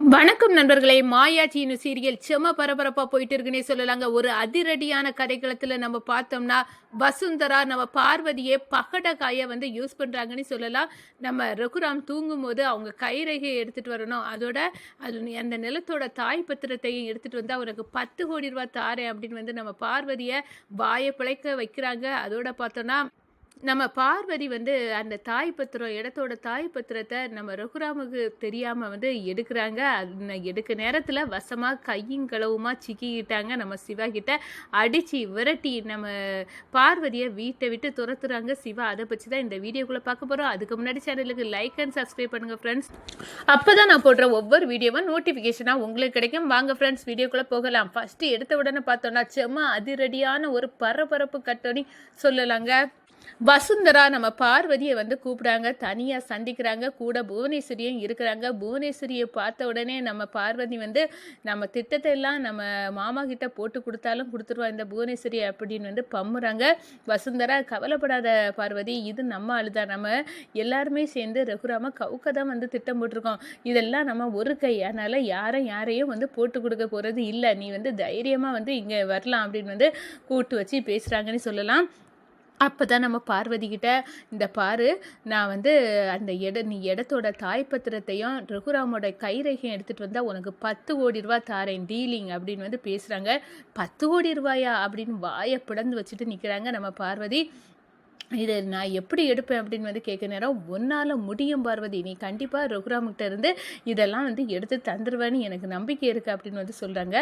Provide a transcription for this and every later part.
வணக்கம் நண்பர்களே. மாயாச்சின்னு சீரியல் செம பரபரப்பாக போயிட்டு இருக்குன்னே சொல்லலாங்க. ஒரு அதிரடியான கதைக்களத்தில் நம்ம பார்த்தோம்னா வசுந்தரா நம்ம பார்வதியே பகடகாயை வந்து யூஸ் பண்ணுறாங்கன்னு சொல்லலாம். நம்ம ரகுராம் தூங்கும்போது அவங்க கைரேகையை எடுத்துகிட்டு வரணும். அதோட அது அந்த நிலத்தோட தாய் பத்திரத்தையும் எடுத்துகிட்டு வந்து அவனுக்கு பத்து கோடி ரூபா தாரேன் அப்படின்னு வந்து நம்ம பார்வதியை வாயை பிழைக்க வைக்கிறாங்க. அதோட பார்த்தோன்னா நம்ம பார்வதி வந்து அந்த தாய் பத்திரம் இடத்தோட தாய் பத்திரத்தை நம்ம ரகுராமுக்கு தெரியாமல் வந்து எடுக்கிறாங்க. அது எடுக்க நேரத்தில் வசமாக கையும் களவுமா சிக்கிக்கிட்டாங்க நம்ம சிவா கிட்ட. அடித்து விரட்டி நம்ம பார்வதியை வீட்டை விட்டு துரத்துறாங்க சிவா. அதை பற்றி தான் இந்த வீடியோக்குள்ளே பார்க்க போகிறோம் அதுக்கு முன்னாடி சேனலுக்கு லைக் அண்ட் சப்ஸ்கிரைப் பண்ணுங்கள் ஃப்ரெண்ட்ஸ் அப்போ தான் நான் போடுற ஒவ்வொரு வீடியோவும் நோட்டிஃபிகேஷனாக உங்களுக்கு கிடைக்கும். வாங்க ஃப்ரெண்ட்ஸ் வீடியோக்குள்ளே போகலாம். ஃபஸ்ட்டு எடுத்த உடனே பார்த்தோன்னா செம்ம அதிரடியான ஒரு பரபரப்பு கட்டணி சொல்லலாங்க. வசுந்தரா நம்ம பார்வதியை வந்து கூப்பிடாங்க தனியாக சந்திக்கிறாங்க கூட புவனேஸ்வரியும் இருக்கிறாங்க. புவனேஸ்வரியை பார்த்த உடனே நம்ம பார்வதி வந்து நம்ம திட்டத்தை எல்லாம் நம்ம மாமா கிட்ட போட்டு கொடுத்தாலும் கொடுத்துருவா இந்த புவனேஸ்வரி அப்படின்னு வந்து பம்முறாங்க. வசுந்தரா கவலைப்படாத பார்வதி இது நம்ம அழுதா நம்ம எல்லாருமே சேர்ந்து ரகுராம கவுக்க தான் வந்து திட்டம் போட்டிருக்கோம். இதெல்லாம் நம்ம ஒரு கை. அதனால் யாரும் யாரையும் வந்து போட்டு கொடுக்க போகிறது இல்லை. நீ வந்து தைரியமாக வந்து இங்கே வரலாம் அப்படின்னு வந்து கூட்டு வச்சு பேசுகிறாங்கன்னு சொல்லலாம். அப்போ தான் நம்ம பார்வதிக்கிட்ட இந்த பாரு நான் வந்து அந்த இட நீ இடத்தோட தாய் பத்திரத்தையும் ரகுராமோட கைரேகையும் எடுத்துகிட்டு வந்தால் உனக்கு பத்து கோடி ரூபா தாரேன் டீலிங் அப்படின்னு வந்து பேசுகிறாங்க பத்து கோடி ரூபாயா அப்படின்னு வாயை பிளந்து வச்சுட்டு நிற்கிறாங்க நம்ம பார்வதி. இதை நான் எப்படி எடுப்பேன் அப்படின்னு வந்து கேட்க நேரம் உன்னால் முடியும் பார்வதி நீ கண்டிப்பாக ரகுராமுக்கிட்ட இருந்து இதெல்லாம் வந்து எடுத்து தந்துடுவேன்னு எனக்கு நம்பிக்கை இருக்குது அப்படின்னு வந்து சொல்கிறாங்க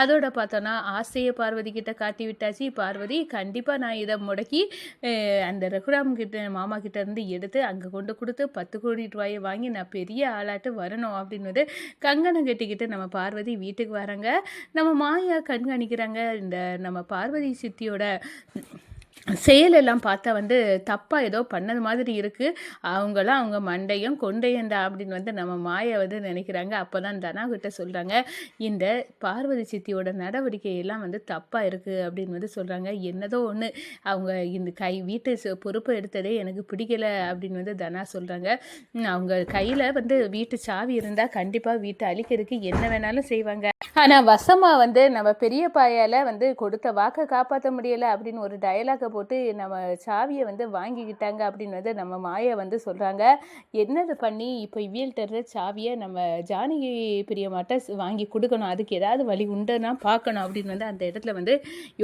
அதோட பார்த்தோன்னா ஆசையை பார்வதி கிட்ட காட்டி விட்டாச்சு. பார்வதி கண்டிப்பாக நான் இதை முடக்கி அந்த ரகுராம் கிட்ட மாமா கிட்ட இருந்து எடுத்து அங்கே கொண்டு கொடுத்து பத்து கோடி ரூபாயை வாங்கி நான் பெரிய ஆளாட்டு வரணும் அப்படின்னு வந்து கங்கணம் கட்டிக்கிட்டு நம்ம பார்வதி வீட்டுக்கு வராங்க. நம்ம மாயா கண்காணிக்கிறாங்க. இந்த நம்ம பார்வதி சித்தியோட செயலெல்லாம் பார்த்தா வந்து தப்பாக ஏதோ பண்ணது மாதிரி இருக்குது அவங்களாம் அவங்க மண்டையும் கொண்டையண்டா அப்படின்னு வந்து நம்ம மாயை வந்து நினைக்கிறாங்க. அப்போ தான் தனா கிட்ட சொல்கிறாங்க இந்த பார்வதி சித்தியோட நடவடிக்கையெல்லாம் வந்து தப்பாக இருக்குது அப்படின்னு வந்து சொல்கிறாங்க என்னதோ ஒன்று அவங்க இந்த கை வீட்டு பொறுப்பு எடுத்ததே எனக்கு பிடிக்கல அப்படின்னு வந்து தனா சொல்கிறாங்க அவங்க கையில் வந்து வீட்டு சாவி இருந்தால் கண்டிப்பாக வீட்டை அழிக்கிறதுக்கு என்ன வேணாலும் செய்வாங்க. ஆனால் வசமாக வந்து நம்ம பெரிய பாயால் வந்து கொடுத்த வாக்கை காப்பாற்ற முடியலை அப்படின்னு ஒரு டயலாக் போட்டு நம்ம சாவியை வந்து வாங்கிக்கிட்டாங்க அப்படின்னு வந்து நம்ம மாயா வந்து சொல்கிறாங்க என்னது பண்ணி? இப்போ இவியல்கிட்ட சாவியை நம்ம ஜானகி பிரியமாட்ட வாங்கி கொடுக்கணும். அதுக்கு ஏதாவது வழி உண்டுன்னா பார்க்கணும் அப்படின்னு வந்து அந்த இடத்துல வந்து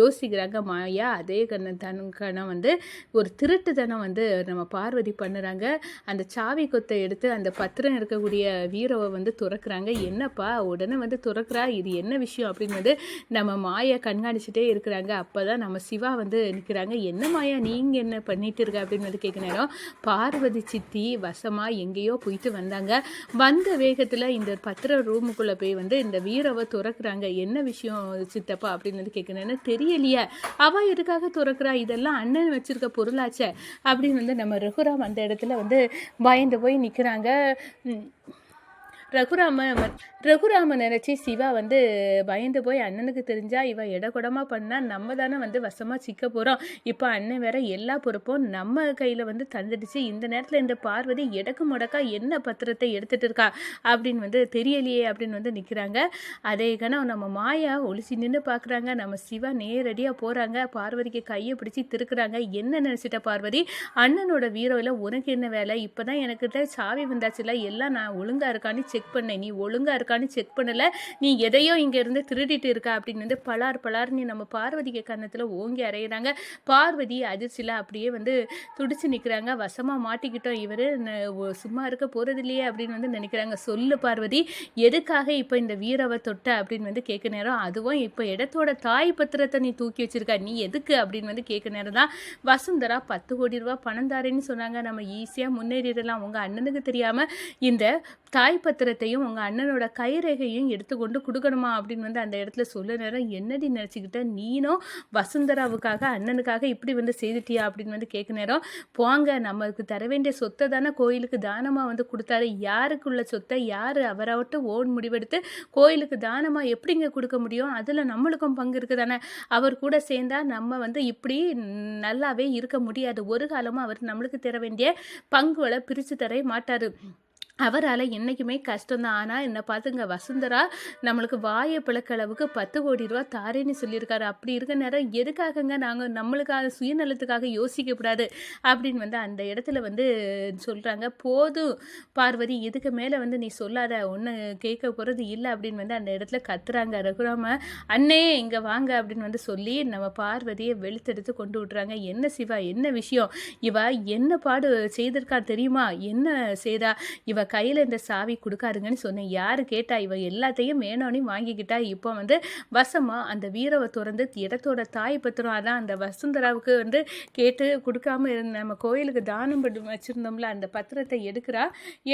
யோசிக்கிறாங்க மாயா. அதே கண்ண தனக்கணம் வந்து ஒரு திருட்டுத்தனம் வந்து நம்ம பார்வதி பண்ணுறாங்க. அந்த சாவி கொத்தை எடுத்து அந்த பத்திரம் இருக்கக்கூடிய வீரவை வந்து துறக்குறாங்க. என்னப்பா? உடனே வந்து துறக்கிறா? இது என்ன விஷயம் அப்படின்னு வந்து நம்ம மாயை கண்காணிச்சுட்டே இருக்கிறாங்க. அப்போ தான் நம்ம சிவா வந்து நிற்கிறாங்க என்ன மாயா நீங்கள் என்ன பண்ணிட்டு இருக்க அப்படின்னு வந்து கேட்க நேரம் பார்வதி சித்தி வசமாக எங்கேயோ போயிட்டு வந்தாங்க. வந்த வேகத்தில் இந்த பத்திர ரூமுக்குள்ளே போய் வந்து இந்த வீரவை துறக்கிறாங்க. என்ன விஷயம் சித்தப்பா? அப்படின்னு வந்து கேட்க தெரியலையே. அவள் எதுக்காக துறக்கிறா? இதெல்லாம் அண்ணன் வச்சுருக்க பொருளாச்சே. அப்படின்னு வந்து நம்ம ரகுராம் அந்த இடத்துல வந்து பயந்து போய் நிற்கிறாங்க ரகுராம ரகுராம நினச்சி சிவா வந்து பயந்து போய் அண்ணனுக்கு தெரிஞ்சா இவன் இடகுடமாக பண்ணால் நம்ம தானே வந்து வசமாக சிக்க போகிறோம் இப்போ அண்ணன் வேற எல்லா பொறுப்பும் நம்ம கையில் வந்து தந்துடுச்சு. இந்த நேரத்தில் இந்த பார்வதி எடக்கு முடக்கா என்ன பத்திரத்தை எடுத்துட்டு இருக்கா அப்படின்னு வந்து தெரியலையே அப்படின்னு வந்து நிற்கிறாங்க அதே கணம் நம்ம மாயா ஒழிச்சு நின்று பார்க்குறாங்க நம்ம சிவா நேரடியாக போகிறாங்க பார்வதிக்கு கையை பிடிச்சி திருக்குறாங்க. என்ன நினச்சிட்ட பார்வதி? அண்ணனோட வீரோவில் உனக்கு என்ன வேலை? இப்போ தான் எனக்கிட்ட சாவி வந்தாச்சுல எல்லாம் நான் ஒழுங்காக இருக்கான்னு செக் செக் பண்ண. நீ ஒழுங்காக இருக்கான்னு செக் பண்ணலை. நீ எதையோ இங்கேருந்து திருடிட்டு இருக்க அப்படின்னு வந்து பலார் பலார் நீ நம்ம பார்வதிக்கு கன்னத்தில் ஓங்கி அறையிறாங்க. பார்வதி அதிர்ச்சியில் அப்படியே வந்து துடிச்சு நிற்கிறாங்க வசமாக மாட்டிக்கிட்டோம் இவர். சும்மா இருக்க போகிறது இல்லையே அப்படின்னு வந்து நினைக்கிறாங்க. சொல்லு பார்வதி எதுக்காக இப்போ இந்த வீரவை தொட்ட அப்படின்னு வந்து கேட்க நேரம். அதுவும் இப்போ இடத்தோட தாய் பத்திரத்தை நீ தூக்கி வச்சிருக்க. நீ எதுக்கு அப்படின்னு வந்து கேட்க நேரம் தான். வசுந்தரா பத்து கோடி ரூபா பணம் தாரேன்னு சொன்னாங்க. நம்ம ஈஸியாக முன்னேறிடலாம். உங்கள் அண்ணனுக்கு தெரியாமல் இந்த தாய் பத்திரத்தையும் உங்கள் அண்ணனோட கைரேகையும் எடுத்துக்கொண்டு கொடுக்கணுமா அப்படின்னு வந்து அந்த இடத்துல சொல்ல நேரம். என்னடி நினச்சிக்கிட்ட? நீனும் வசுந்தராவுக்காக அண்ணனுக்காக இப்படி வந்து செய்துட்டியா அப்படின்னு வந்து கேட்க நேரம். போங்க நமக்கு தர வேண்டிய சொத்தை தானே கோயிலுக்கு தானமாக வந்து கொடுத்தாரு. யாருக்குள்ள சொத்தை? யார் அவராவட்டு ஓன் முடிவெடுத்து கோயிலுக்கு தானமாக எப்படிங்க கொடுக்க முடியும்? அதில் நம்மளுக்கும் பங்கு இருக்குது தானே அவர் கூட சேர்ந்தா நம்ம வந்து இப்படி நல்லாவே இருக்க முடியாது. ஒரு காலமும் அவர் நம்மளுக்கு தர வேண்டிய பங்குகளை பிரித்து தர மாட்டார். அவரால் என்றைக்குமே கஷ்டம்தான். ஆனால் என்னை பார்த்துங்க வசுந்தரா நம்மளுக்கு வாயை பிளக்க அளவுக்கு பத்து கோடி ரூபா தாரேன்னு சொல்லியிருக்காரு. அப்படி இருக்க நேரம் எதுக்காகங்க நாங்கள் நம்மளுக்காக சுயநலத்துக்காக யோசிக்கக்கூடாது அப்படின்னு வந்து அந்த இடத்துல வந்து சொல்கிறாங்க போதும் பார்வதி இதுக்கு மேலே வந்து நீ சொல்லாத ஒன்று கேட்க போகிறது இல்லை அப்படின்னு வந்து அந்த இடத்துல கத்துறாங்க ரகுராம. அண்ணே இங்கே வாங்க அப்படின்னு வந்து சொல்லி நம்ம பார்வதியை வெளுத்தெடுத்து கொண்டு விட்றாங்க. என்ன சிவா என்ன விஷயம்? இவ என்ன பாடு செய்திருக்கா தெரியுமா? என்ன செய்தா? இவ கையில் இந்த சாவி கொடுக்காருங்கன்னு சொன்னேன். யார் கேட்டா? இவ எல்லாத்தையும் வேணும்னு வாங்கிக்கிட்டா. இப்போ வந்து வசமா அந்த வீரவை திறந்து இடத்தோட தாய் பத்திரம் அதான் அந்த வசுந்தராவுக்கு வந்து கேட்டு கொடுக்காம இருந்த நம்ம கோயிலுக்கு தானம் பண்ணி வச்சுருந்தோம்ல அந்த பத்திரத்தை எடுக்கிறா.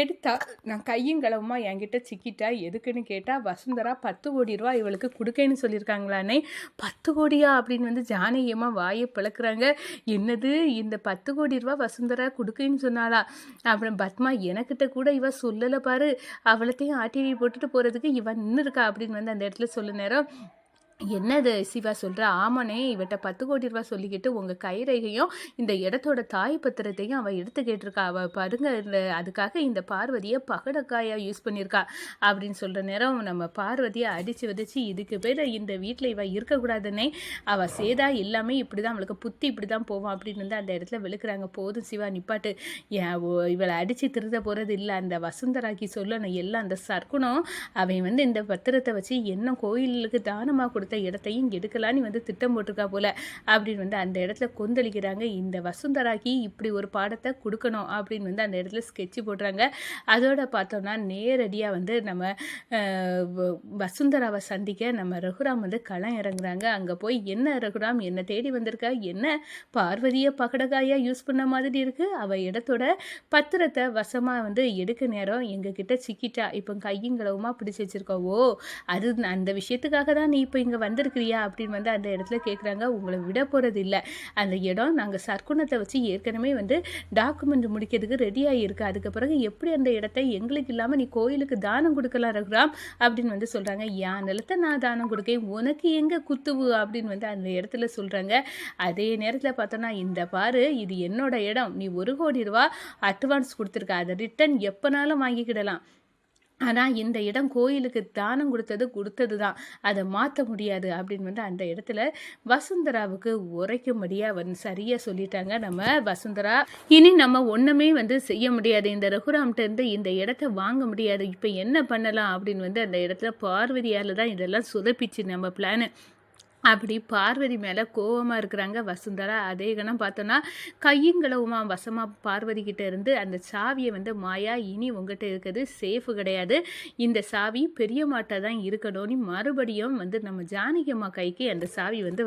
எடுத்தா நான் கையும் களவுமா என்கிட்ட சிக்கிட்டா. எதுக்குன்னு கேட்டால் வசுந்தரா பத்து கோடி ரூபா இவளுக்கு கொடுக்கேன்னு சொல்லியிருக்காங்களானே பத்து கோடியா? அப்படின்னு வந்து ஜானகியமாக வாயை பிளக்குறாங்க. என்னது? இந்த பத்து கோடி ரூபா வசுந்தரா கொடுக்கேன்னு சொன்னாளா? அப்புறம் பத்மா எனக்கிட்ட கூட இவ சொல்லலை பாரு. அவளத்தையும் ஆட்டிவி போட்டுட்டு போகிறதுக்கு இவன் நின்று இருக்கா அப்படின்னு வந்து அந்த இடத்துல சொல்ல நேரம். என்னது சிவா சொல்கிற ஆமாண்ணே இவட்ட பத்து கோடி ரூபா சொல்லிக்கிட்டு உங்கள் கைரேகையும் இந்த இடத்தோட தாய் பத்திரத்தையும் அவள் எடுத்து கேட்டிருக்கா. அவள் பாருங்க அதுக்காக இந்த பார்வதியை பகடக்காயாக யூஸ் பண்ணியிருக்கா. அப்படின்னு சொல்கிற நேரம் நம்ம பார்வதியை அடித்து வதச்சி இதுக்கு பேர் இந்த வீட்டில் இவள் இருக்கக்கூடாதுன்னே. அவள் சேதா எல்லாமே இப்படி தான் அவளுக்கு புத்தி இப்படி தான் போவான் அப்படின்னு வந்து அந்த இடத்துல விழுக்கிறாங்க. போதும் சிவா நிப்பாட்டு. ஏன் ஓ- இவளை அடித்து திருத போகிறது இல்லை. அந்த வசுந்தராக்கி சொல்லணும் எல்லாம் அந்த சர்க்குணம் அவன் வந்து இந்த பத்திரத்தை வச்சு என்ன கோயிலுக்கு தானமாக கொடுத்த இடத்தையும் எடுக்கலான்னு வந்து திட்டம் போட்டிருக்கா போல அப்படின்னு வந்து அந்த இடத்துல கொந்தளிக்கிறாங்க. இந்த வசுந்தராக்கி இப்படி ஒரு பாடத்தை கொடுக்கணும் அப்படின்னு வந்து அந்த இடத்துல ஸ்கெட்சு போடுறாங்க. அதோட பார்த்தோம்னா நேரடியாக வந்து நம்ம வ- வசுந்தராவை சந்திக்க நம்ம ரகுராம் வந்து களம் இறங்குறாங்க. அங்கே போய் என்ன ரகுராம் என்ன தேடி வந்திருக்கா என்ன பார்வதியை பகடகாயாக யூஸ் பண்ண மாதிரி இருக்குது அவள் இடத்தோட பத்திரத்தை வசமாக வந்து எடுக்க நேரம் எங்ககிட்ட சிக்கிட்டா. இப்போ கையும் கிளவுமா பிடிச்சி வச்சுருக்கோவோ அது அந்த விஷயத்துக்காக தான் நீ இப்போ இங்கே வந்திருக்கிறியா அப்படின்னு வந்து அந்த இடத்துல கேட்குறாங்க உங்களை விட போகிறது இல்லை அந்த இடம் நாங்கள் சர்க்குணத்தை வச்சு ஏற்கனவே வந்து டாக்குமெண்ட் முடிக்கிறதுக்கு ரெடியாக இருக்குது அதுக்கு பிறகு எப்படி அந்த இடத்த எங்களுக்கு இல்லாமல் நீ கோயிலுக்கு தானம் கொடுக்கலாம் ரகுராம் அப்படின்னு வந்து சொல்கிறாங்க என் நிலத்தை நான் தானம் கொடுக்கேன். உனக்கு எங்கே குத்துவு? அப்படின்னு வந்து அந்த இடத்துல சொல்கிறாங்க அதே நேரத்தில் பார்த்தோன்னா இந்த பாரு இது என்னோட இடம். நீ ஒரு கோடி ரூபா அட்வான்ஸ் கொடுத்துருக்க. அதை ரிட்டன் எப்போனாலும் வாங்கிக்கிடலாம். ஆனால் இந்த இடம் கோயிலுக்கு தானம் கொடுத்தது கொடுத்தது தான் அதை மாற்ற முடியாது அப்படின்னு வந்து அந்த இடத்துல வசுந்தராவுக்கு உரைக்கும்படியாக வந்து சரியாக சொல்லிட்டாங்க. நம்ம வசுந்தரா இனி நம்ம ஒன்றுமே வந்து செய்ய முடியாது. இந்த ரகுராம்கிட்டருந்து இந்த இடத்த வாங்க முடியாது. இப்போ என்ன பண்ணலாம் அப்படின்னு வந்து அந்த இடத்துல பார்வதியால் தான் இதெல்லாம் சுதப்பிச்சு நம்ம பிளானு அப்படி பார்வதி மேலே கோவமாக இருக்கிறாங்க. வசுந்தரா அதே கணம் பார்த்தோன்னா கையுங்களவுமா வசமாக பார்வதி கிட்ட இருந்து அந்த சாவியை வந்து மாயா இனி உங்ககிட்ட இருக்கிறது சேஃபு கிடையாது. இந்த சாவி பெரிய மாட்டை தான் இருக்கணும்னு மறுபடியும் வந்து நம்ம ஜானகி அம்மா கைக்கு அந்த சாவி வந்து